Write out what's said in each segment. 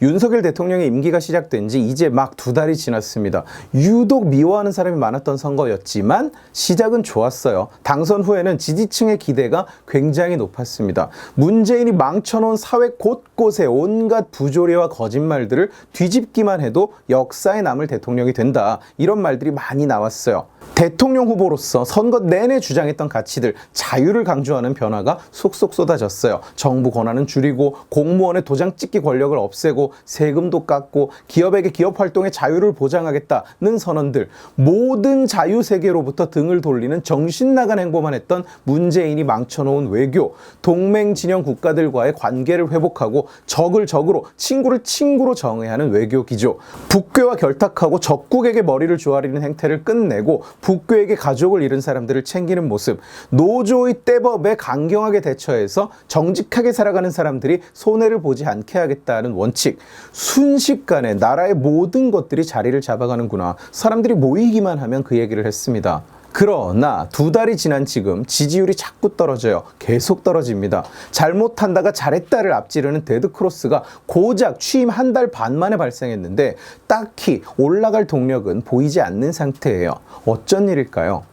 윤석열 대통령의 임기가 시작된 지 이제 막 두 달이 지났습니다. 유독 미워하는 사람이 많았던 선거였지만 시작은 좋았어요. 당선 후에는 지지층의 기대가 굉장히 높았습니다. 문재인이 망쳐놓은 사회 곳곳에 온갖 부조리와 거짓말들을 뒤집기만 해도 역사에 남을 대통령이 된다. 이런 말들이 많이 나왔어요. 대통령 후보로서 선거 내내 주장했던 가치들, 자유를 강조하는 변화가 속속 쏟아졌어요. 정부 권한은 줄이고 공무원의 도장 찍기 권력을 없애고 세금도 깎고 기업에게 기업 활동의 자유를 보장하겠다는 선언들, 모든 자유 세계로부터 등을 돌리는 정신 나간 행보만 했던 문재인이 망쳐놓은 외교, 동맹 진영 국가들과의 관계를 회복하고 적을 적으로, 친구를 친구로 정의하는 외교 기조, 북괴와 결탁하고 적국에게 머리를 조아리는 행태를 끝내고 북괴에게 가족을 잃은 사람들을 챙기는 모습, 노조의 떼법에 강경하게 대처해서 정직하게 살아가는 사람들이 손해를 보지 않게 하겠다는 원칙, 순식간에 나라의 모든 것들이 자리를 잡아가는구나. 사람들이 모이기만 하면 그 얘기를 했습니다. 그러나 두 달이 지난 지금 지지율이 자꾸 떨어져요. 계속 떨어집니다. 잘못한다가 잘했다를 앞지르는 데드크로스가 고작 취임 한 달 반 만에 발생했는데 딱히 올라갈 동력은 보이지 않는 상태예요. 어쩐 일일까요?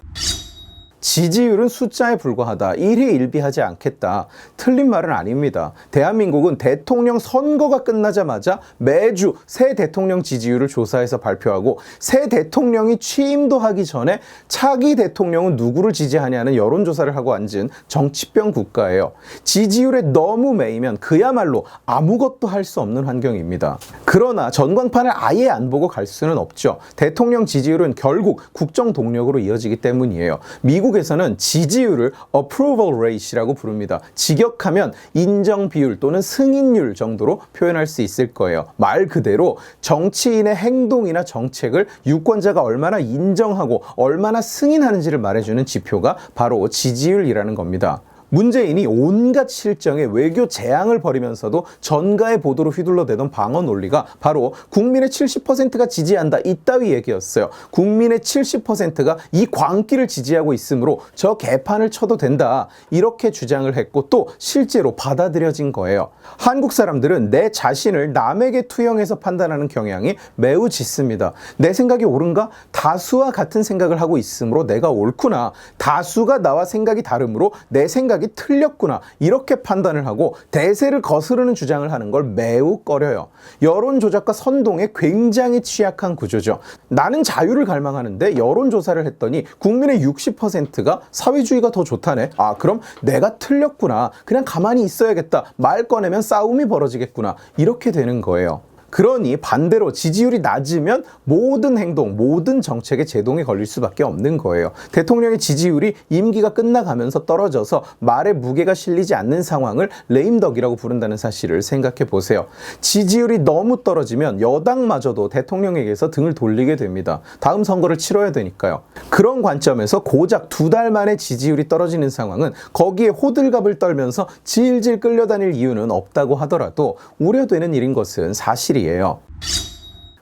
지지율은 숫자에 불과하다. 일희일비하지 않겠다. 틀린 말은 아닙니다. 대한민국은 대통령 선거가 끝나자마자 매주 새 대통령 지지율을 조사해서 발표하고 새 대통령이 취임도 하기 전에 차기 대통령은 누구를 지지하냐는 여론조사를 하고 앉은 정치병 국가예요. 지지율에 너무 매이면 그야말로 아무것도 할 수 없는 환경입니다. 그러나 전광판을 아예 안 보고 갈 수는 없죠. 대통령 지지율은 결국 국정 동력으로 이어지기 때문이에요. 미국 에서는 지지율을 approval rate이라고 부릅니다. 직역하면 인정 비율 또는 승인율 정도로 표현할 수 있을 거예요. 말 그대로 정치인의 행동이나 정책을 유권자가 얼마나 인정하고 얼마나 승인하는지를 말해주는 지표가 바로 지지율이라는 겁니다. 문재인이 온갖 실정에 외교 재앙을 벌이면서도 전가의 보도로 휘둘러대던 방어 논리가 바로 국민의 70%가 지지한다 이따위 얘기였어요. 국민의 70%가 이 광기를 지지하고 있으므로 저 개판을 쳐도 된다 이렇게 주장을 했고 또 실제로 받아들여진 거예요. 한국 사람들은 내 자신을 남에게 투영해서 판단하는 경향이 매우 짙습니다. 내 생각이 옳은가? 다수와 같은 생각을 하고 있으므로 내가 옳구나. 다수가 나와 생각이 다르므로 내 생각이 틀렸구나. 이렇게 판단을 하고 대세를 거스르는 주장을 하는 걸 매우 꺼려요. 여론 조작과 선동에 굉장히 취약한 구조죠. 나는 자유를 갈망하는데 여론 조사를 했더니 국민의 60%가 사회주의가 더 좋다네. 아, 그럼 내가 틀렸구나. 그냥 가만히 있어야겠다. 말 꺼내면 싸움이 벌어지겠구나. 이렇게 되는 거예요. 그러니 반대로 지지율이 낮으면 모든 행동, 모든 정책에 제동이 걸릴 수밖에 없는 거예요. 대통령의 지지율이 임기가 끝나가면서 떨어져서 말에 무게가 실리지 않는 상황을 레임덕이라고 부른다는 사실을 생각해 보세요. 지지율이 너무 떨어지면 여당마저도 대통령에게서 등을 돌리게 됩니다. 다음 선거를 치러야 되니까요. 그런 관점에서 고작 두 달 만에 지지율이 떨어지는 상황은 거기에 호들갑을 떨면서 질질 끌려다닐 이유는 없다고 하더라도 우려되는 일인 것은 사실이 에요.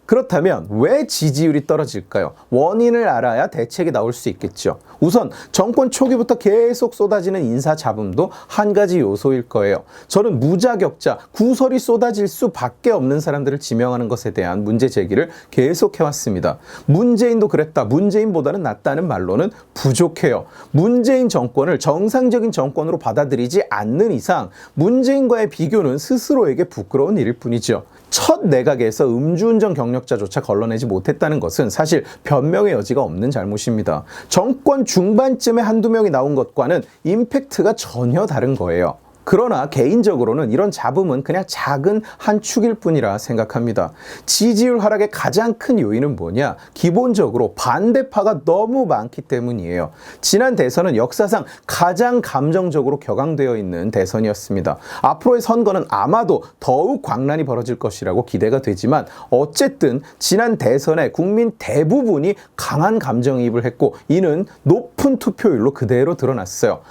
그렇다면 왜 지지율이 떨어질까요? 원인을 알아야 대책이 나올 수 있겠죠. 우선 정권 초기부터 계속 쏟아지는 인사 잡음도 한 가지 요소일 거예요. 저는 무자격자, 구설이 쏟아질 수밖에 없는 사람들을 지명하는 것에 대한 문제 제기를 계속 해왔습니다. 문재인도 그랬다. 문재인보다는 낫다는 말로는 부족해요. 문재인 정권을 정상적인 정권으로 받아들이지 않는 이상 문재인과의 비교는 스스로에게 부끄러운 일일 뿐이죠. 첫 내각에서 음주운전 경력자조차 걸러내지 못했다는 것은 사실 변명의 여지가 없는 잘못입니다. 정권 중반쯤에 한두 명이 나온 것과는 임팩트가 전혀 다른 거예요. 그러나 개인적으로는 이런 잡음은 그냥 작은 한 축일 뿐이라 생각합니다. 지지율 하락의 가장 큰 요인은 뭐냐? 기본적으로 반대파가 너무 많기 때문이에요. 지난 대선은 역사상 가장 감정적으로 격앙되어 있는 대선이었습니다. 앞으로의 선거는 아마도 더욱 광란이 벌어질 것이라고 기대가 되지만 어쨌든 지난 대선에 국민 대부분이 강한 감정이입을 했고 이는 높은 투표율로 그대로 드러났어요.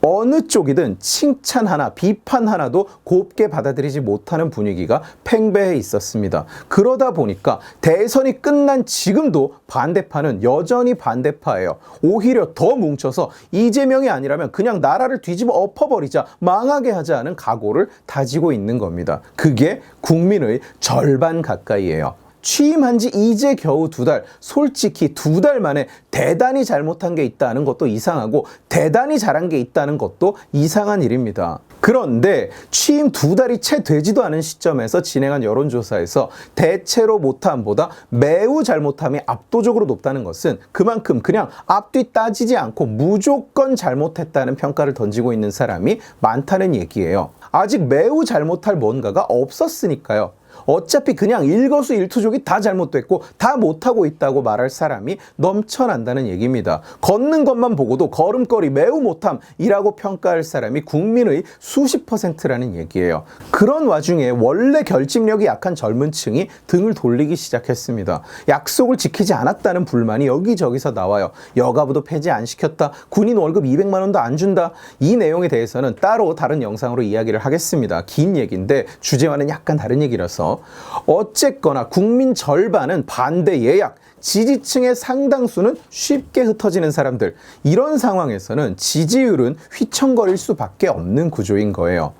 어느 쪽이든 칭찬 하나, 비판 하나도 곱게 받아들이지 못하는 분위기가 팽배해 있었습니다. 그러다 보니까 대선이 끝난 지금도 반대파는 여전히 반대파예요. 오히려 더 뭉쳐서 이재명이 아니라면 그냥 나라를 뒤집어 엎어버리자, 망하게 하자는 각오를 다지고 있는 겁니다. 그게 국민의 절반 가까이예요. 취임한 지 이제 겨우 두 달, 솔직히 두 달 만에 대단히 잘못한 게 있다는 것도 이상하고 대단히 잘한 게 있다는 것도 이상한 일입니다. 그런데 취임 두 달이 채 되지도 않은 시점에서 진행한 여론조사에서 대체로 못함보다 매우 잘못함이 압도적으로 높다는 것은 그만큼 그냥 앞뒤 따지지 않고 무조건 잘못했다는 평가를 던지고 있는 사람이 많다는 얘기예요. 아직 매우 잘못할 뭔가가 없었으니까요. 어차피 그냥 일거수일투족이 다 잘못됐고 다 못하고 있다고 말할 사람이 넘쳐난다는 얘기입니다. 걷는 것만 보고도 걸음걸이 매우 못함이라고 평가할 사람이 국민의 수십 퍼센트라는 얘기예요. 그런 와중에 원래 결집력이 약한 젊은 층이 등을 돌리기 시작했습니다. 약속을 지키지 않았다는 불만이 여기저기서 나와요. 여가부도 폐지 안 시켰다. 군인 월급 200만 원도 안 준다. 이 내용에 대해서는 따로 다른 영상으로 이야기를 하겠습니다. 긴 얘기인데 주제와는 약간 다른 얘기라서 어쨌거나 국민 절반은 반대 예약, 지지층의 상당수는 쉽게 흩어지는 사람들. 이런 상황에서는 지지율은 휘청거릴 수밖에 없는 구조인 거예요.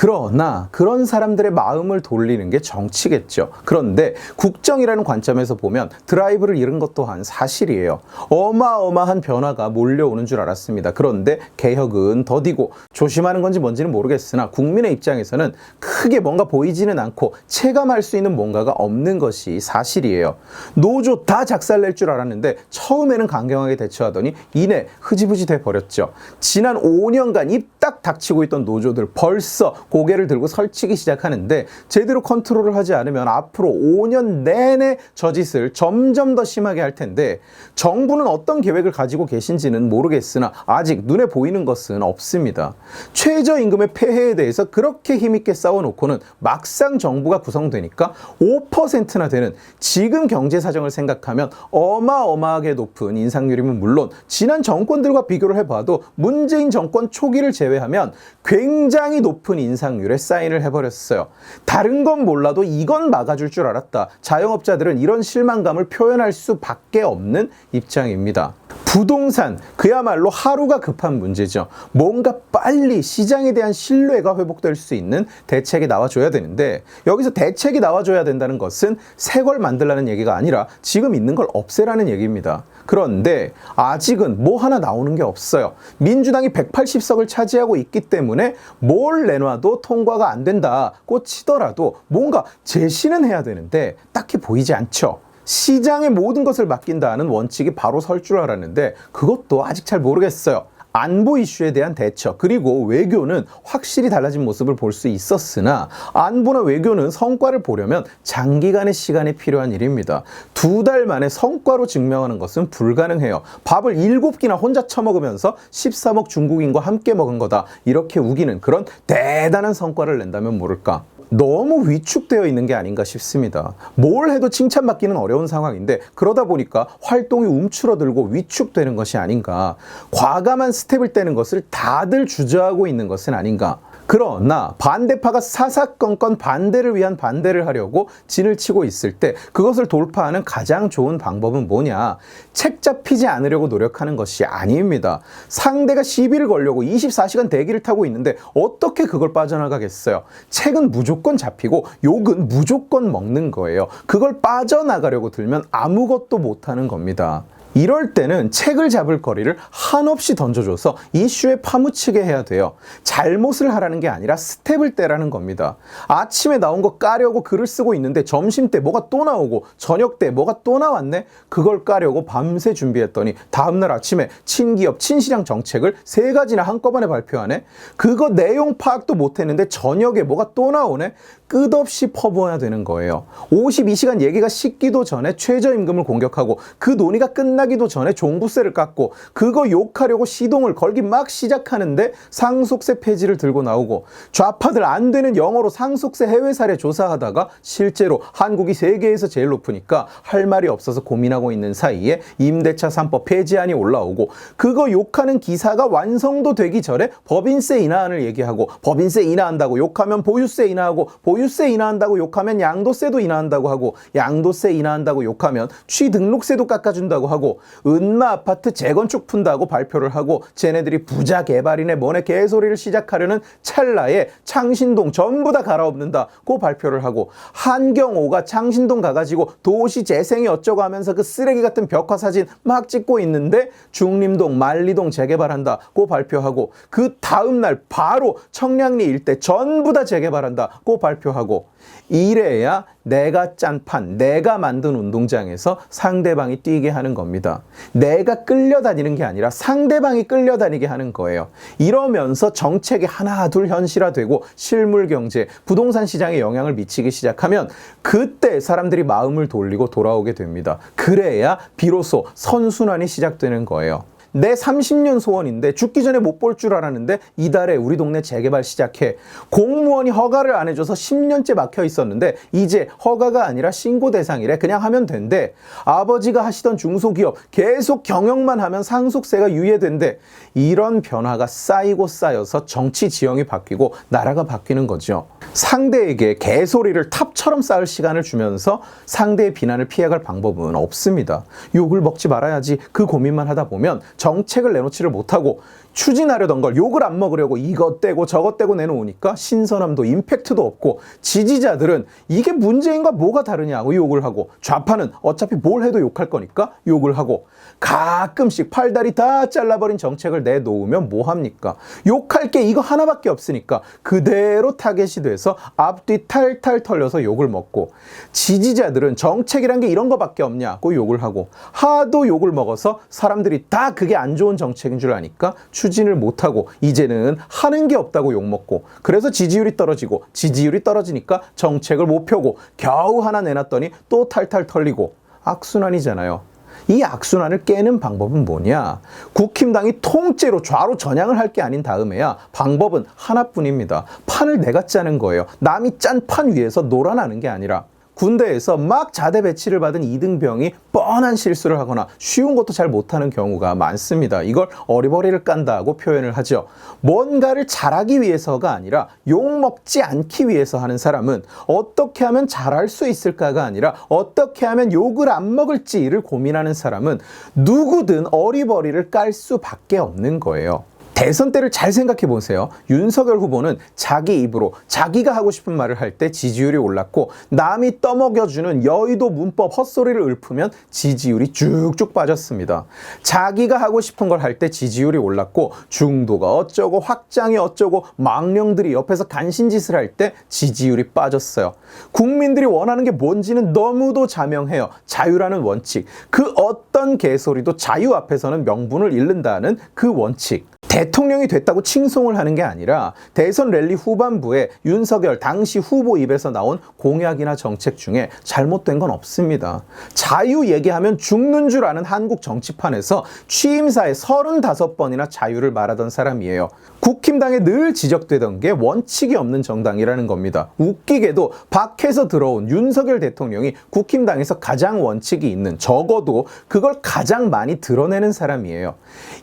그러나 그런 사람들의 마음을 돌리는 게 정치겠죠. 그런데 국정이라는 관점에서 보면 드라이브를 잃은 것 또한 사실이에요. 어마어마한 변화가 몰려오는 줄 알았습니다. 그런데 개혁은 더디고 조심하는 건지 뭔지는 모르겠으나 국민의 입장에서는 크게 뭔가 보이지는 않고 체감할 수 있는 뭔가가 없는 것이 사실이에요. 노조 다 작살낼 줄 알았는데 처음에는 강경하게 대처하더니 이내 흐지부지 돼 버렸죠. 지난 5년간 입 딱 닥치고 있던 노조들 벌써 고개를 들고 설치기 시작하는데 제대로 컨트롤을 하지 않으면 앞으로 5년 내내 저 짓을 점점 더 심하게 할 텐데 정부는 어떤 계획을 가지고 계신지는 모르겠으나 아직 눈에 보이는 것은 없습니다. 최저임금의 폐해에 대해서 그렇게 힘있게 싸워놓고는 막상 정부가 구성되니까 5%나 되는 지금 경제 사정을 생각하면 어마어마하게 높은 인상률이면 물론 지난 정권들과 비교를 해봐도 문재인 정권 초기를 제외하면 굉장히 높은 인상률에 사인을 해버렸어요. 다른 건 몰라도 이건 막아줄 줄 알았다. 자영업자들은 이런 실망감을 표현할 수밖에 없는 입장입니다. 부동산 그야말로 하루가 급한 문제죠. 뭔가 빨리 시장에 대한 신뢰가 회복될 수 있는 대책이 나와줘야 되는데 여기서 대책이 나와줘야 된다는 것은 새 걸 만들라는 얘기가 아니라 지금 있는 걸 없애라는 얘기입니다. 그런데 아직은 뭐 하나 나오는 게 없어요. 민주당이 180석을 차지하고 있기 때문에 뭘 내놔도 통과가 안 된다고 치더라도 뭔가 제시는 해야 되는데 딱히 보이지 않죠. 시장의 모든 것을 맡긴다는 원칙이 바로 설 줄 알았는데 그것도 아직 잘 모르겠어요. 안보 이슈에 대한 대처 그리고 외교는 확실히 달라진 모습을 볼 수 있었으나 안보나 외교는 성과를 보려면 장기간의 시간이 필요한 일입니다. 두 달 만에 성과로 증명하는 것은 불가능해요. 밥을 일곱 끼나 혼자 처먹으면서 13억 중국인과 함께 먹은 거다 이렇게 우기는 그런 대단한 성과를 낸다면 모를까. 너무 위축되어 있는 게 아닌가 싶습니다. 뭘 해도 칭찬받기는 어려운 상황인데 그러다 보니까 활동이 움츠러들고 위축되는 것이 아닌가. 과감한 스텝을 떼는 것을 다들 주저하고 있는 것은 아닌가. 그러나 반대파가 사사건건 반대를 위한 반대를 하려고 진을 치고 있을 때 그것을 돌파하는 가장 좋은 방법은 뭐냐? 책 잡히지 않으려고 노력하는 것이 아닙니다. 상대가 시비를 걸려고 24시간 대기를 타고 있는데 어떻게 그걸 빠져나가겠어요? 책은 무조건 잡히고 욕은 무조건 먹는 거예요. 그걸 빠져나가려고 들면 아무것도 못하는 겁니다. 이럴 때는 책을 잡을 거리를 한없이 던져줘서 이슈에 파묻히게 해야 돼요. 잘못을 하라는 게 아니라 스텝을 떼라는 겁니다. 아침에 나온 거 까려고 글을 쓰고 있는데 점심 때 뭐가 또 나오고 저녁 때 뭐가 또 나왔네? 그걸 까려고 밤새 준비했더니 다음날 아침에 친기업, 친시장 정책을 세 가지나 한꺼번에 발표하네? 그거 내용 파악도 못 했는데 저녁에 뭐가 또 나오네? 끝없이 퍼부어야 되는 거예요. 52시간 얘기가 식기도 전에 최저임금을 공격하고 그 논의가 끝나기 하기도 전에 종부세를 깎고 그거 욕하려고 시동을 걸기 막 시작하는데 상속세 폐지를 들고 나오고 좌파들 안 되는 영어로 상속세 해외 사례 조사하다가 실제로 한국이 세계에서 제일 높으니까 할 말이 없어서 고민하고 있는 사이에 임대차 3법 폐지안이 올라오고 그거 욕하는 기사가 완성도 되기 전에 법인세 인하안을 얘기하고 법인세 인하한다고 욕하면 보유세 인하하고 보유세 인하한다고 욕하면 양도세도 인하한다고 하고 양도세 인하한다고 욕하면 취등록세도 깎아준다고 하고 은마 아파트 재건축 푼다고 발표를 하고 쟤네들이 부자 개발이네 뭐네 개소리를 시작하려는 찰나에 창신동 전부 다 갈아엎는다고 발표를 하고 한경호가 창신동 가가지고 도시 재생이 어쩌고 하면서 그 쓰레기 같은 벽화 사진 막 찍고 있는데 중림동 만리동 재개발한다고 발표하고 그 다음날 바로 청량리 일대 전부 다 재개발한다고 발표하고 이래야 내가 짠 판, 내가 만든 운동장에서 상대방이 뛰게 하는 겁니다. 내가 끌려다니는 게 아니라 상대방이 끌려다니게 하는 거예요. 이러면서 정책이 하나 둘 현실화되고 실물 경제, 부동산 시장에 영향을 미치기 시작하면 그때 사람들이 마음을 돌리고 돌아오게 됩니다. 그래야 비로소 선순환이 시작되는 거예요. 내 30년 소원인데 죽기 전에 못 볼 줄 알았는데 이달에 우리 동네 재개발 시작해. 공무원이 허가를 안 해줘서 10년째 막혀 있었는데 이제 허가가 아니라 신고 대상이래. 그냥 하면 된대. 아버지가 하시던 중소기업 계속 경영만 하면 상속세가 유예된대. 이런 변화가 쌓이고 쌓여서 정치 지형이 바뀌고 나라가 바뀌는 거죠. 상대에게 개소리를 탑처럼 쌓을 시간을 주면서 상대의 비난을 피해갈 방법은 없습니다. 욕을 먹지 말아야지 그 고민만 하다 보면 정책을 내놓지를 못하고 추진하려던 걸 욕을 안 먹으려고 이것 떼고 저것 떼고 내놓으니까 신선함도 임팩트도 없고 지지자들은 이게 문제인가 뭐가 다르냐고 욕을 하고 좌파는 어차피 뭘 해도 욕할 거니까 욕을 하고 가끔씩 팔다리 다 잘라버린 정책을 내놓으면 뭐합니까? 욕할 게 이거 하나밖에 없으니까 그대로 타겟이 돼서 앞뒤 탈탈 털려서 욕을 먹고 지지자들은 정책이란 게 이런 거밖에 없냐고 욕을 하고 하도 욕을 먹어서 사람들이 다 그게 안 좋은 정책인 줄 아니까 추 진을 못하고 이제는 하는 게 없다고 욕먹고 그래서 지지율이 떨어지고 지지율이 떨어지니까 정책을 못 펴고 겨우 하나 내놨더니 또 탈탈 털리고 악순환이잖아요. 이 악순환을 깨는 방법은 뭐냐? 국힘당이 통째로 좌로 전향을 할 게 아닌 다음에야 방법은 하나뿐입니다. 판을 내가 짜는 거예요. 남이 짠 판 위에서 놀아나는 게 아니라 군대에서 막 자대 배치를 받은 이등병이 뻔한 실수를 하거나 쉬운 것도 잘 못하는 경우가 많습니다. 이걸 어리버리를 깐다고 표현을 하죠. 뭔가를 잘하기 위해서가 아니라 욕먹지 않기 위해서 하는 사람은 어떻게 하면 잘할 수 있을까가 아니라 어떻게 하면 욕을 안 먹을지를 고민하는 사람은 누구든 어리버리를 깔 수밖에 없는 거예요. 대선 때를 잘 생각해 보세요. 윤석열 후보는 자기 입으로 자기가 하고 싶은 말을 할 때 지지율이 올랐고 남이 떠먹여주는 여의도 문법 헛소리를 읊으면 지지율이 쭉쭉 빠졌습니다. 자기가 하고 싶은 걸 할 때 지지율이 올랐고 중도가 어쩌고 확장이 어쩌고 망령들이 옆에서 간신짓을 할 때 지지율이 빠졌어요. 국민들이 원하는 게 뭔지는 너무도 자명해요. 자유라는 원칙. 그 어떤 개소리도 자유 앞에서는 명분을 잃는다는 그 원칙. 대통령이 됐다고 칭송을 하는 게 아니라 대선 랠리 후반부에 윤석열 당시 후보 입에서 나온 공약이나 정책 중에 잘못된 건 없습니다. 자유 얘기하면 죽는 줄 아는 한국 정치판에서 취임사에 35번이나 자유를 말하던 사람이에요. 국힘당에 늘 지적되던 게 원칙이 없는 정당이라는 겁니다. 웃기게도 밖에서 들어온 윤석열 대통령이 국힘당에서 가장 원칙이 있는 적어도 그걸 가장 많이 드러내는 사람이에요.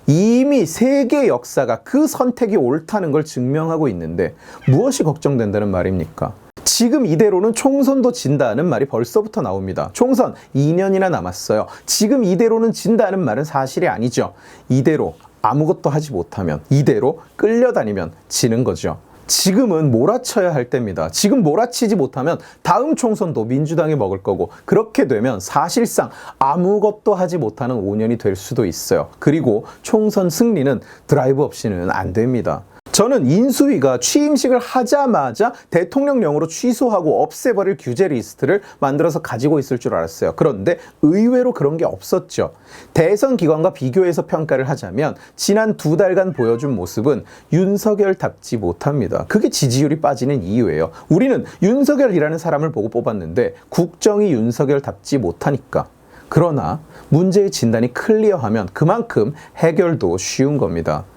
이미 세계 역사가 그 선택이 옳다는 걸 증명하고 있는데 무엇이 걱정된다는 말입니까? 지금 이대로는 총선도 진다는 말이 벌써부터 나옵니다. 총선 2년이나 남았어요. 지금 이대로는 진다는 말은 사실이 아니죠. 이대로 아무것도 하지 못하면, 이대로 끌려다니면 지는 거죠. 지금은 몰아쳐야 할 때입니다. 지금 몰아치지 못하면 다음 총선도 민주당이 먹을 거고 그렇게 되면 사실상 아무것도 하지 못하는 5년이 될 수도 있어요. 그리고 총선 승리는 드라이브 없이는 안 됩니다. 저는 인수위가 취임식을 하자마자 대통령령으로 취소하고 없애버릴 규제 리스트를 만들어서 가지고 있을 줄 알았어요. 그런데 의외로 그런 게 없었죠. 대선 기관과 비교해서 평가를 하자면 지난 두 달간 보여준 모습은 윤석열 답지 못합니다. 그게 지지율이 빠지는 이유예요. 우리는 윤석열이라는 사람을 보고 뽑았는데 국정이 윤석열 답지 못하니까. 그러나 문제의 진단이 클리어하면 그만큼 해결도 쉬운 겁니다.